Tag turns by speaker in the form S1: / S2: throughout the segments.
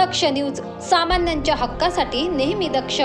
S1: दक्ष news सामान्यांच्या हक्कासाठी नेहमी दक्ष.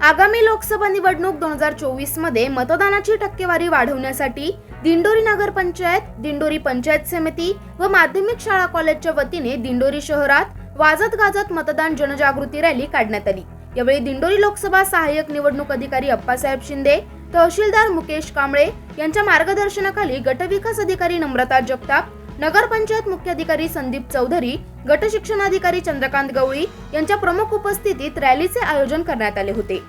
S2: आगामी लोकसभा निवडणूक दोन हजार चोवीसमध्ये मतदानाची टक्केवारी वाढवण्यासाठी दिंडोरी नगरपंचायत दिंडोरी पंचायत समिती व माध्यमिक शाळा कॉलेजच्या वतीने दिंडोरी शहरात वाजत गाजत मतदान जनजागृती रॅली काढण्यात आली. यावेळी दिंडोरी लोकसभा सहाय्यक निवडणूक अधिकारी अप्पासाहेब शिंदे तहसीलदार मुकेश कांबळे यांच्या मार्गदर्शनाखाली गटविकास अधिकारी नम्रता जगताप नगरपंचायत मुख्याधिकारी संदीप चौधरी गट शिक्षणाधिकारी चंद्रकांत गवळी यांच्या प्रमुख उपस्थितीत रॅलीचे आयोजन करण्यात आले होते.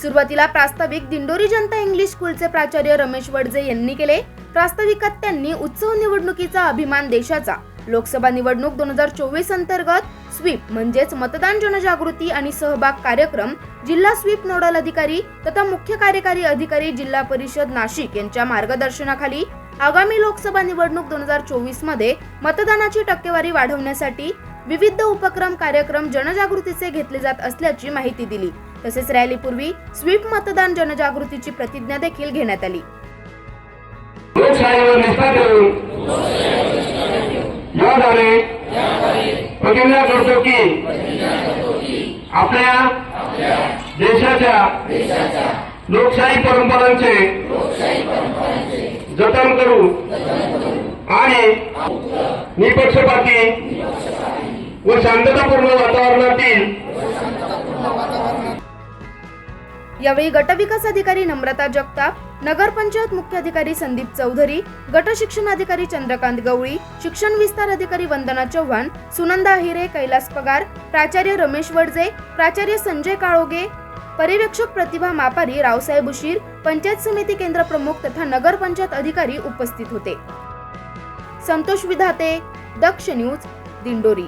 S2: सुरुवातीला प्रास्ताविक दिंडोरी जनता इंग्लिश स्कूलचे प्राचार्य रमेश वडजे यांनी केले. प्रास्ताविकात त्यांनी उत्सव निवडणुकीचा अभिमान देशाचा. लोकसभा निवडणूक दोन हजार चोवीस अंतर्गत स्वीप म्हणजेच मतदान जनजागृती आणि सहभाग कार्यक्रम जिल्हा स्वीप नोडल अधिकारी तथा मुख्य कार्यकारी अधिकारी जिल्हा परिषद नाशिक यांच्या मार्गदर्शनाखाली आगामी लोकसभा निवडणूक दोन हजार चोवीसमध्ये मतदानाची टक्केवारी वाढवण्यासाठी विविध उपक्रम कार्यक्रम जनजागृतीचे घेतले जात असल्याची माहिती दिली. तसेच रॅलीपूर्वी स्वीप मतदान जनजागृतीची प्रतिज्ञा देखील घेण्यात आली.
S3: लोकशाहीवर निष्ठा ठेवून याद्वारे प्रतिज्ञा करतो की आपल्या देशाच्या लोकशाही परंपरांचे जतन करू आणि निपक्षपाती व शांततापूर्ण वातावरणातील
S2: यावेळी गटविकास अधिकारी नम्रता जगताप नगरपंचायत मुख्याधिकारी संदीप चौधरी गट शिक्षणाधिकारी चंद्रकांत गवळी शिक्षण विस्तार अधिकारी वंदना चव्हाण सुनंदा अहिरे कैलास पगार प्राचार्य रमेश वडजे प्राचार्य संजय काळोगे पर्यवेक्षक प्रतिभा मापारी रावसाहेब उशीर पंचायत समिती केंद्र प्रमुख तथा नगरपंचायत अधिकारी उपस्थित होते. संतोष विधाते दक्ष न्यूज दिंडोरी.